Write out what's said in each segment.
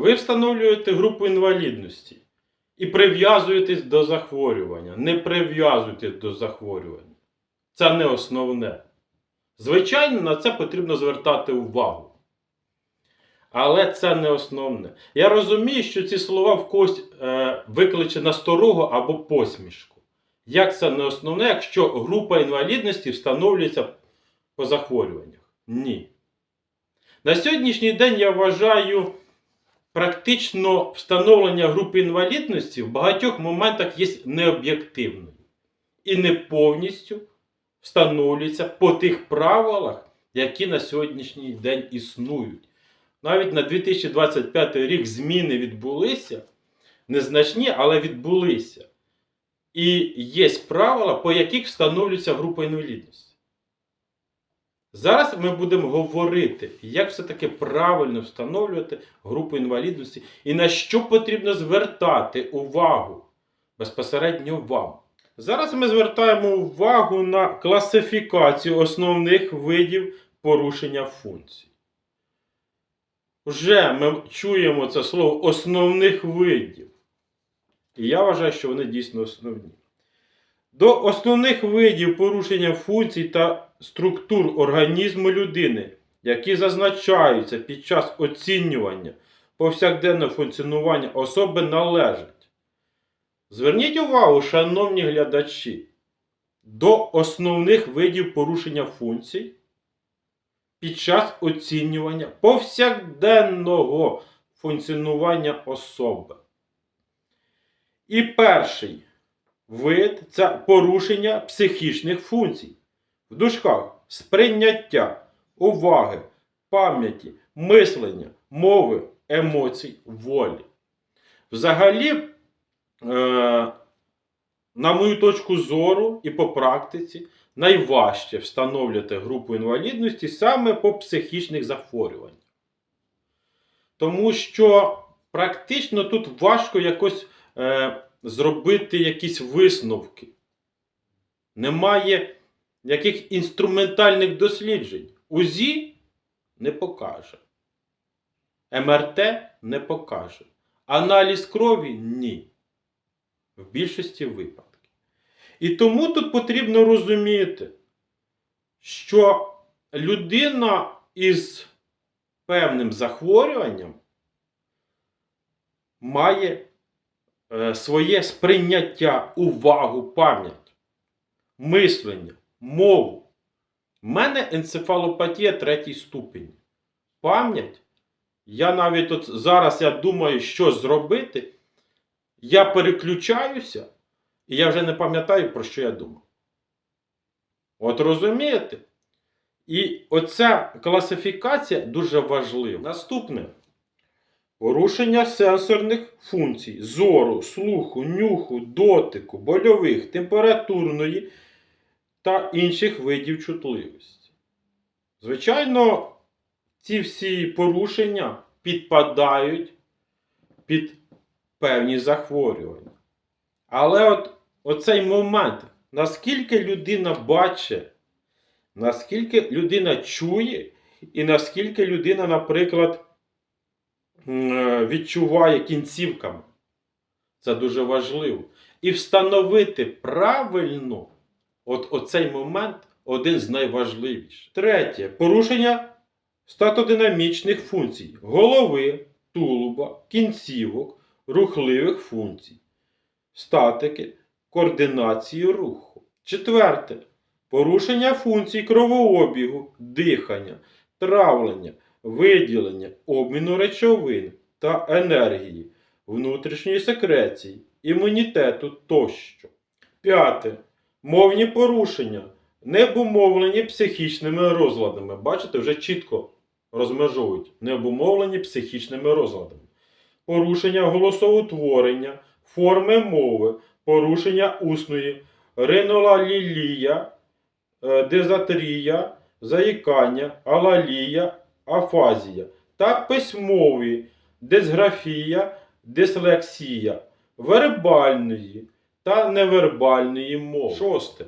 Ви встановлюєте групу інвалідності і прив'язуєтесь до захворювання. Не прив'язуйтесь до захворювання. Це не основне. Звичайно, на це потрібно звертати увагу. Але це не основне. Я розумію, що ці слова в когось е, викличе насторогу або посмішку. Як це не основне, якщо група інвалідності встановлюється по захворюваннях? Ні. На сьогоднішній день я вважаю, практично встановлення групи інвалідності в багатьох моментах є необ'єктивною і не повністю встановлюється по тих правилах, які на сьогоднішній день існують. Навіть на 2025 рік зміни відбулися, незначні, але відбулися. І є правила, по яких встановлюється група інвалідності. Зараз ми будемо говорити, як все-таки правильно встановлювати групу інвалідності і на що потрібно звертати увагу безпосередньо вам. Зараз ми звертаємо увагу на класифікацію основних видів порушення функцій. Вже ми чуємо це слово основних видів. І я вважаю, що вони дійсно основні. До основних видів порушення функцій та структур організму людини, які зазначаються під час оцінювання повсякденного функціонування особи належать. Зверніть увагу, шановні глядачі, до основних видів порушення функцій під час оцінювання повсякденного функціонування особи. І перший вид це порушення психічних функцій. В дужках сприйняття, уваги, пам'яті, мислення, мови, емоцій, волі. Взагалі, е, на мою точку зору і по практиці, найважче встановлювати групу інвалідності саме по психічних захворюваннях. Тому що практично тут важко якось е, зробити якісь висновки. Немає яких інструментальних досліджень. УЗІ не покаже. МРТ не покаже. Аналіз крові ні. В більшості випадків. І тому тут потрібно розуміти, що людина із певним захворюванням має е, своє сприйняття, увагу, пам'ять, мислення, мову. У мене енцефалопатія третій ступінь. Пам'ять. Я навіть от зараз я думаю, що зробити. Я переключаюся, і я вже не пам'ятаю, про що я думав. От розумієте? І оця класифікація дуже важлива. Наступне. Порушення сенсорних функцій зору, слуху, нюху, дотику, больових, температурної та інших видів чутливості. Звичайно, ці всі порушення підпадають під певні захворювання. Але от оцей момент, наскільки людина бачить, наскільки людина чує, і наскільки людина, наприклад, відчуває кінцівками. Це дуже важливо. І встановити правильно от оцей момент один з найважливіших. Третє. Порушення статодинамічних функцій голови, тулуба, кінцівок, рухливих функцій, статики, координації руху. Четверте. Порушення функцій кровообігу, дихання, травлення, виділення, обміну речовин та енергії, внутрішньої секреції, імунітету тощо. П'яте. Мовні порушення, не обумовлені психічними розладами. Бачите, вже чітко розмежовують не обумовлені психічними розладами. Порушення голосоутворення, форми мови, порушення усної, ринолалілія, е, дезатрія, заїкання, алалія, афазія та письмові, дисграфія, дислексія, вербальної та невербальної мови. Шосте.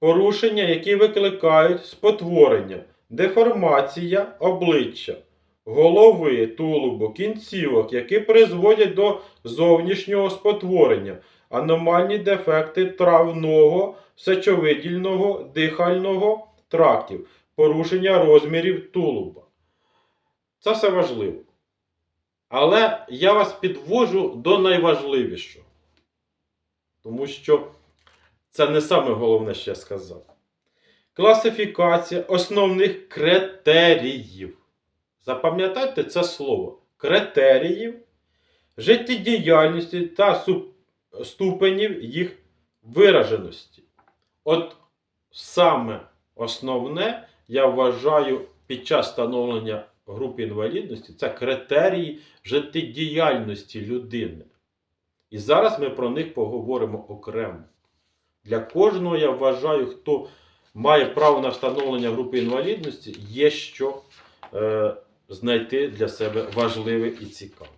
Порушення, які викликають спотворення, деформація обличчя, голови, тулубу, кінцівок, які призводять до зовнішнього спотворення, аномальні дефекти травного, сечовидільного, дихального трактів, порушення розмірів тулуба. Це все важливо. Але я вас підвожу до найважливішого. Тому що це не саме головне, що я сказав. Класифікація основних критеріїв. Запам'ятайте це слово. Критеріїв життєдіяльності та ступенів їх вираженості. От саме основне, я вважаю, під час встановлення групи інвалідності це критерії життєдіяльності людини. І зараз ми про них поговоримо окремо. Для кожного я вважаю, хто має право на встановлення групи інвалідності, є що е, знайти для себе важливе і цікаве.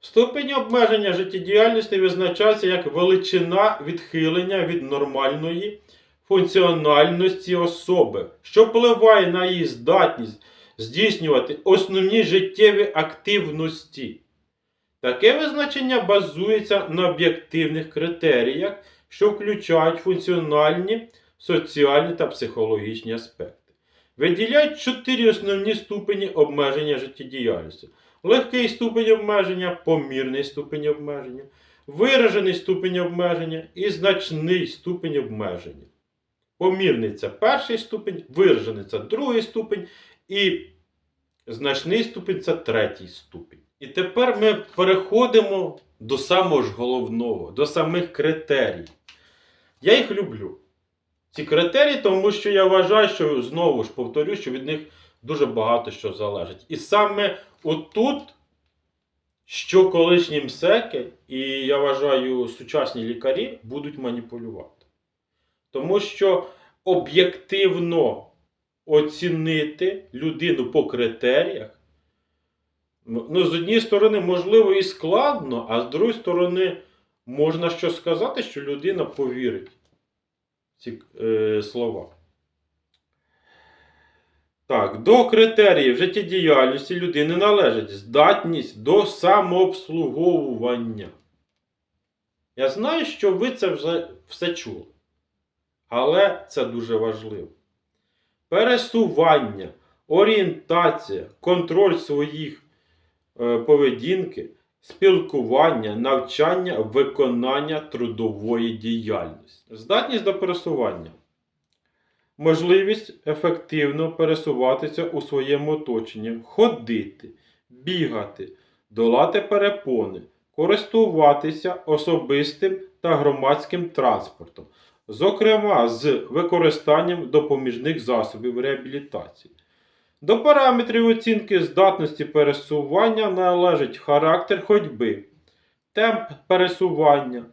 Ступінь обмеження життєдіяльності визначається як величина відхилення від нормальної функціональності особи, що впливає на її здатність здійснювати основні життєві активності. Таке визначення базується на об'єктивних критеріях, що включають функціональні, соціальні та психологічні аспекти. Виділяють чотири основні ступені обмеження життєдіяльності: легкий ступень обмеження, помірний ступень обмеження, виражений ступень обмеження і значний ступень обмеження. Помірний це перший ступень, виражений це другий ступень, і значний ступень це третій ступень. І тепер ми переходимо до самого ж головного, до самих критерій. Я їх люблю. Ці критерії, тому що я вважаю, що знову ж повторю, що від них дуже багато що залежить. І саме отут, що колишні МСЕКи, і я вважаю, сучасні лікарі будуть маніпулювати. Тому що об'єктивно оцінити людину по критеріях. Ну, з однієї сторони, можливо, і складно, а з другої сторони, можна що сказати, що людина повірить в ці е, слова. Так, до критеріїв життєдіяльності людини належить здатність до самообслуговування. Я знаю, що ви це вже все чули. Але це дуже важливо. Пересування, орієнтація, контроль своїх поведінки, спілкування, навчання, виконання трудової діяльності. Здатність до пересування. Можливість ефективно пересуватися у своєму оточенні, ходити, бігати, долати перепони, користуватися особистим та громадським транспортом, зокрема з використанням допоміжних засобів реабілітації. До параметрів оцінки здатності пересування належить характер ходьби, темп пересування,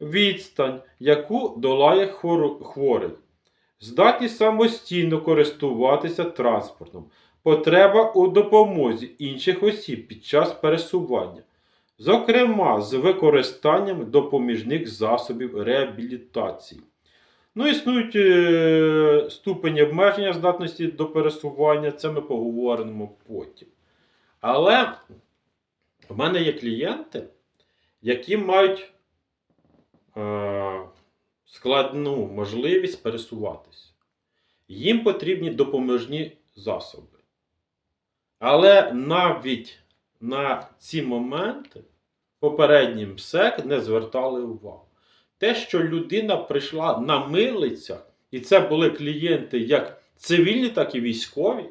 відстань, яку долає хворий, здатність самостійно користуватися транспортом, потреба у допомозі інших осіб під час пересування, зокрема з використанням допоміжних засобів реабілітації. Ну, існують е, ступені обмеження здатності до пересування, це ми поговоримо потім. Але в мене є клієнти, які мають е, складну можливість пересуватися. Їм потрібні допоможні засоби. Але навіть на ці моменти попередній МСЕК не звертали увагу. Те, що людина прийшла на милицях, і це були клієнти як цивільні, так і військові,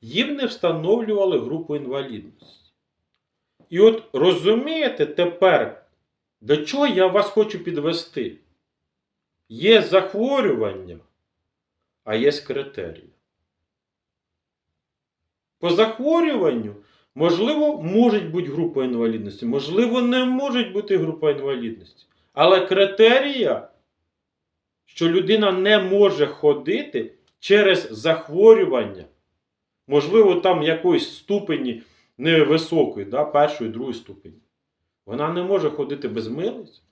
їм не встановлювали групу інвалідності. І от розумієте тепер, до чого я вас хочу підвести? Є захворювання, а є критерії. По захворюванню, можливо, може бути група інвалідності, можливо, не може бути група інвалідності. Але критерія, що людина не може ходити через захворювання, можливо, там якоїсь ступені невисокої, да, першої, другої ступені. Вона не може ходити без милиць.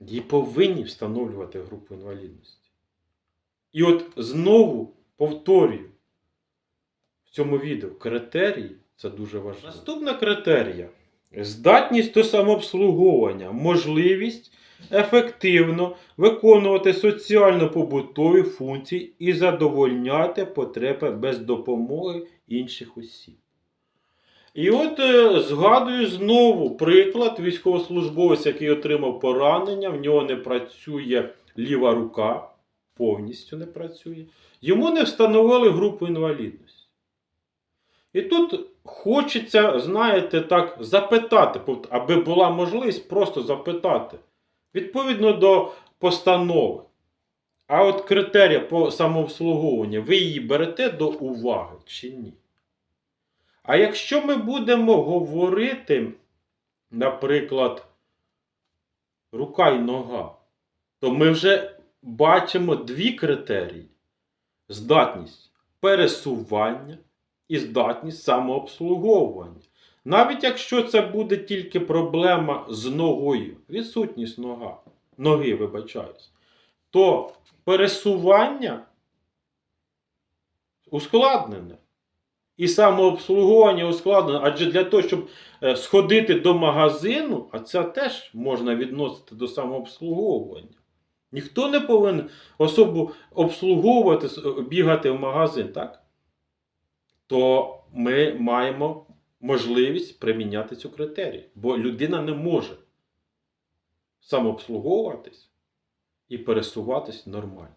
Їй повинні встановлювати групу інвалідності. І от знову повторюю, в цьому відео. Критерії це дуже важливо. Наступна критерія здатність до самообслуговування, можливість ефективно виконувати соціально-побутові функції і задовольняти потреби без допомоги інших осіб. І от е, згадую знову приклад військовослужбовець, який отримав поранення, в нього не працює ліва рука, повністю не працює. Йому не встановили групу інвалідності. І тут хочеться, знаєте, так запитати, аби була можливість просто запитати. Відповідно до постанови. А от критерія по самообслуговуванню, ви її берете до уваги чи ні? А якщо ми будемо говорити, наприклад, рука і нога, то ми вже бачимо дві критерії: здатність пересування і здатність самообслуговування. Навіть якщо це буде тільки проблема з ногою, відсутність нога, ноги, вибачаюсь, то пересування ускладнене. І самообслуговування ускладнене, адже для того, щоб е, сходити до магазину, а це теж можна відносити до самообслуговування. Ніхто не повинен особу обслуговувати, бігати в магазин, так? То ми маємо можливість приміняти цю критерію. Бо людина не може самообслуговуватись і пересуватись нормально.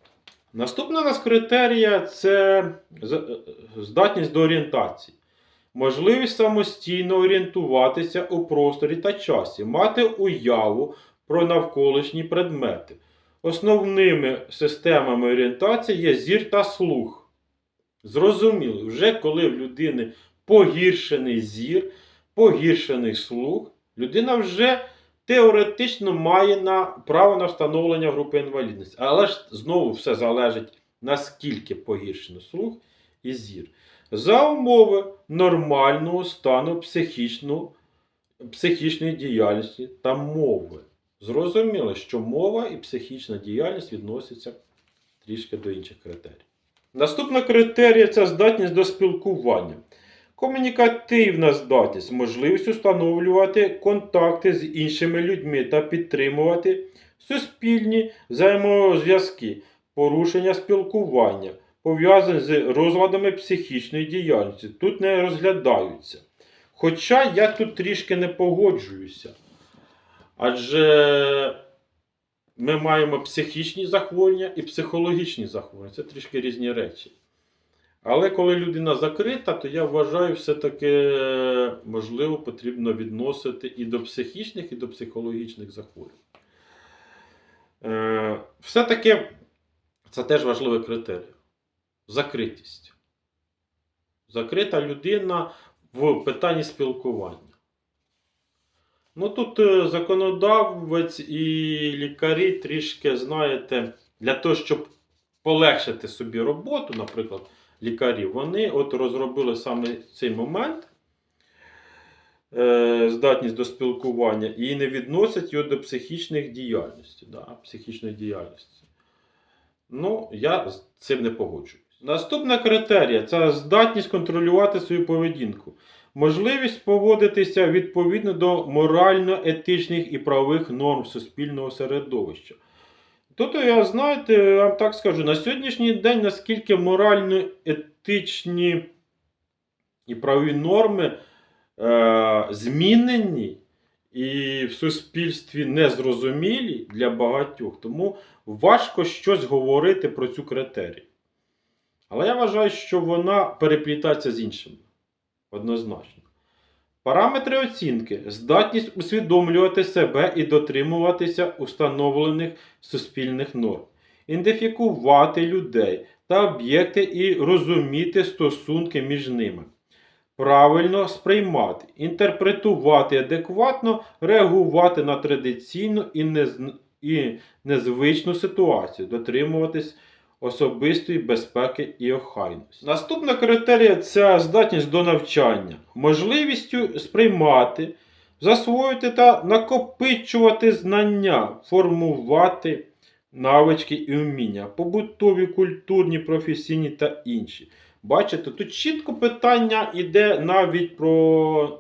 Наступна у нас критерія це здатність до орієнтації. Можливість самостійно орієнтуватися у просторі та часі, мати уяву про навколишні предмети. Основними системами орієнтації є зір та слух. Зрозуміло, вже коли в людини погіршений зір, погіршений слух, людина вже теоретично має на право на встановлення групи інвалідності. Але ж знову все залежить наскільки погіршено слух і зір. За умови нормального стану психічної діяльності та мови. Зрозуміло, що мова і психічна діяльність відносяться трішки до інших критерій. Наступна критерія це здатність до спілкування. Комунікативна здатність, можливість встановлювати контакти з іншими людьми та підтримувати суспільні взаємозв'язки, порушення спілкування, пов'язані з розладами психічної діяльності. Тут не розглядаються. Хоча я тут трішки не погоджуюся. Адже ми маємо психічні захворювання і психологічні захворювання. Це трішки різні речі. Але коли людина закрита, то я вважаю, все-таки можливо потрібно відносити і до психічних, і до психологічних захворювань. Е, Все-таки це теж важливий критерій. Закритість. Закрита людина в питанні спілкування. Ну тут е, законодавець і лікарі трішки, знаєте, для того, щоб полегшити собі роботу, наприклад, лікарі, вони от розробили саме цей момент, е, здатність до спілкування, і не відносять його до психічних діяльності. Да, психічної діяльності. Ну, я з цим не погоджуюсь. Наступна критерія це здатність контролювати свою поведінку. Можливість поводитися відповідно до морально-етичних і правових норм суспільного середовища. Тут я, знаєте, вам так скажу, на сьогоднішній день, наскільки морально-етичні і правові норми е, змінені і в суспільстві незрозумілі для багатьох, тому важко щось говорити про цю критерію. Але я вважаю, що вона переплітається з іншими. Однозначно. Параметри оцінки. Здатність усвідомлювати себе і дотримуватися установлених суспільних норм, ідентифікувати людей та об'єкти і розуміти стосунки між ними, правильно сприймати, інтерпретувати адекватно, реагувати на традиційну і, незвичну ситуацію, дотримуватись особистої безпеки і охайності. Наступна критерія це здатність до навчання, можливістю сприймати, засвоювати та накопичувати знання, формувати навички і вміння, побутові, культурні, професійні та інші. бачите, тут чітко питання йде навіть про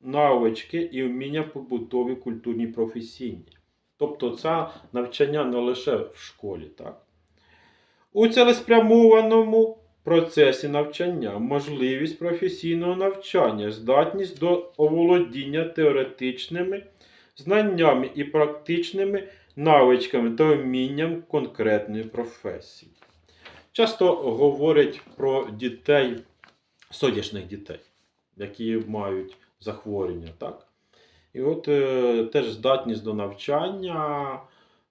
навички і вміння побутові, культурні, професійні. Тобто це навчання не лише в школі. Так? У цілеспрямованому процесі навчання можливість професійного навчання, здатність до оволодіння теоретичними знаннями і практичними навичками та вмінням конкретної професії. Часто говорять про дітей, сонячних дітей, які мають захворювання. Так? І от е, теж здатність до навчання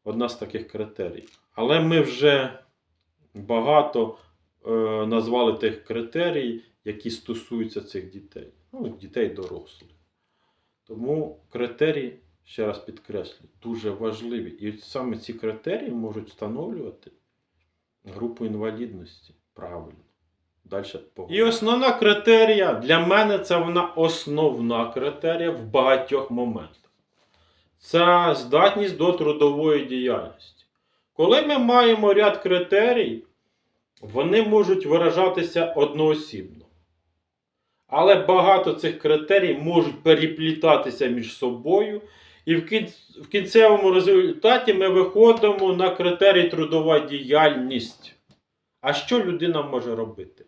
одна з таких критерій. Але ми вже багато е, назвали тих критерій, які стосуються цих дітей. Ну, дітей дорослих. Тому критерії, ще раз підкреслю, дуже важливі. І саме ці критерії можуть встановлювати групу інвалідності. Правильно. Далі І основна критерія для мене це вона основна критерія в багатьох моментах. Це здатність до трудової діяльності. Коли ми маємо ряд критерій, вони можуть виражатися одноосібно. Але багато цих критерій можуть переплітатися між собою, і в кінцевому результаті ми виходимо на критерій трудова діяльність. А що людина може робити?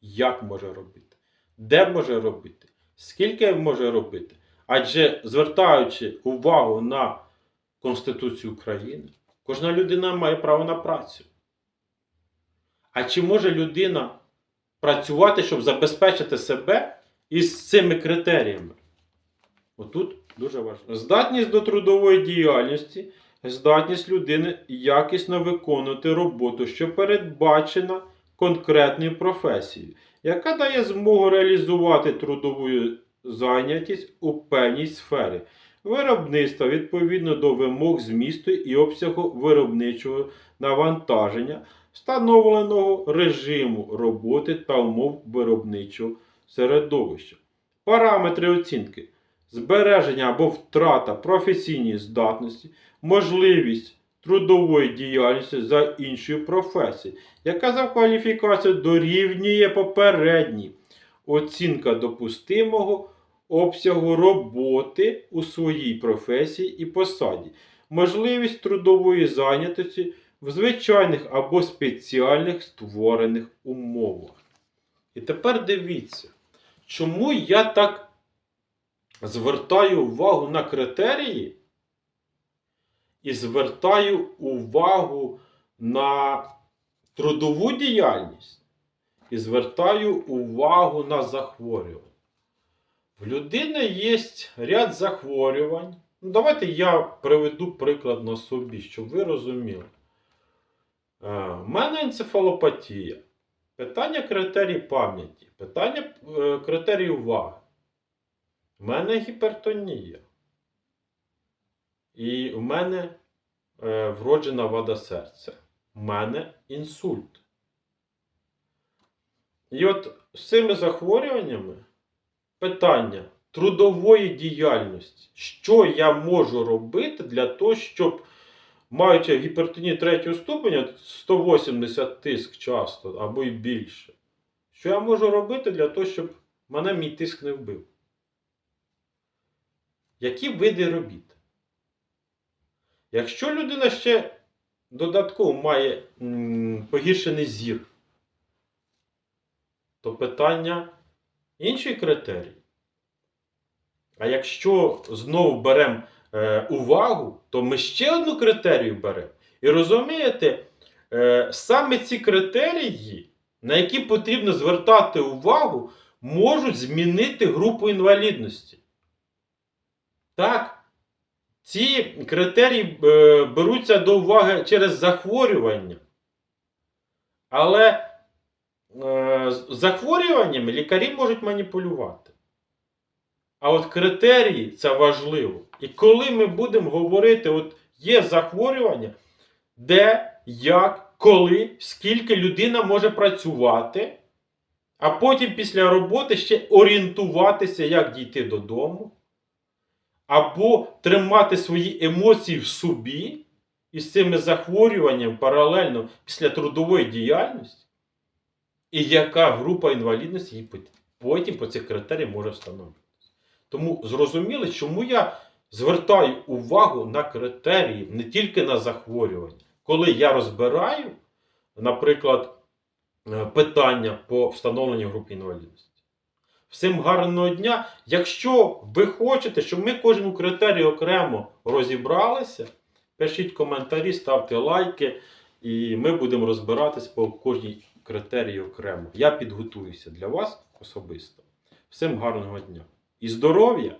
Як може робити? Де може робити? Скільки може робити? Адже звертаючи увагу на Конституцію України, кожна людина має право на працю. А чи може людина працювати, щоб забезпечити себе із цими критеріями? Отут дуже важливо. Здатність до трудової діяльності, здатність людини якісно виконувати роботу, що передбачена конкретною професією, яка дає змогу реалізувати трудову зайнятість у певній сфері виробництва відповідно до вимог змісту і обсягу виробничого навантаження, встановленого режиму роботи та умов виробничого середовища. Параметри оцінки збереження або втрата професійної здатності, можливість трудової діяльності за іншою професією, яка за кваліфікацією дорівнює попередній. Оцінка допустимого обсягу роботи у своїй професії і посаді, можливість трудової зайнятості в звичайних або спеціальних створених умовах. І тепер дивіться, чому я так звертаю увагу на критерії і звертаю увагу на трудову діяльність і звертаю увагу на захворювання. В людини є ряд захворювань. Ну, давайте я приведу приклад на собі, щоб ви розуміли. Е, У мене енцефалопатія. Питання критерій пам'яті, питання е, критерій уваги. У мене гіпертонія. І в мене е, вроджена вада серця. У мене інсульт. І от з цими захворюваннями питання трудової діяльності. Що я можу робити для того, щоб, маючи гіпертонію третього ступеня, 180 тиск часто або й більше. Що я можу робити для того, щоб мене мій тиск не вбив? Які види робіт? Якщо людина ще додатково має погіршений зір, то питання інший критерій. А якщо знову беремо е, увагу, то ми ще одну критерію беремо. І розумієте, е, саме ці критерії, на які потрібно звертати увагу, можуть змінити групу інвалідності. Так, ці критерії е, беруться до уваги через захворювання. Але захворюваннями лікарі можуть маніпулювати. А от критерії це важливо. І коли ми будемо говорити, от є захворювання, де, як, коли, скільки людина може працювати, а потім після роботи ще орієнтуватися, як дійти додому, або тримати свої емоції в собі і з цими захворюваннями паралельно після трудової діяльності, і яка група інвалідності пот- потім по цих критеріях може встановлюватися. Тому зрозуміли, чому я звертаю увагу на критерії, не тільки на захворювання. Коли я розбираю, наприклад, е, питання по встановленню групи інвалідності. Всім гарного дня. Якщо ви хочете, щоб ми кожен критерій окремо розібралися, пишіть коментарі, ставте лайки, і ми будемо розбиратись по кожній критерії окремо. Я підготуюся для вас особисто. Всім гарного дня і здоров'я!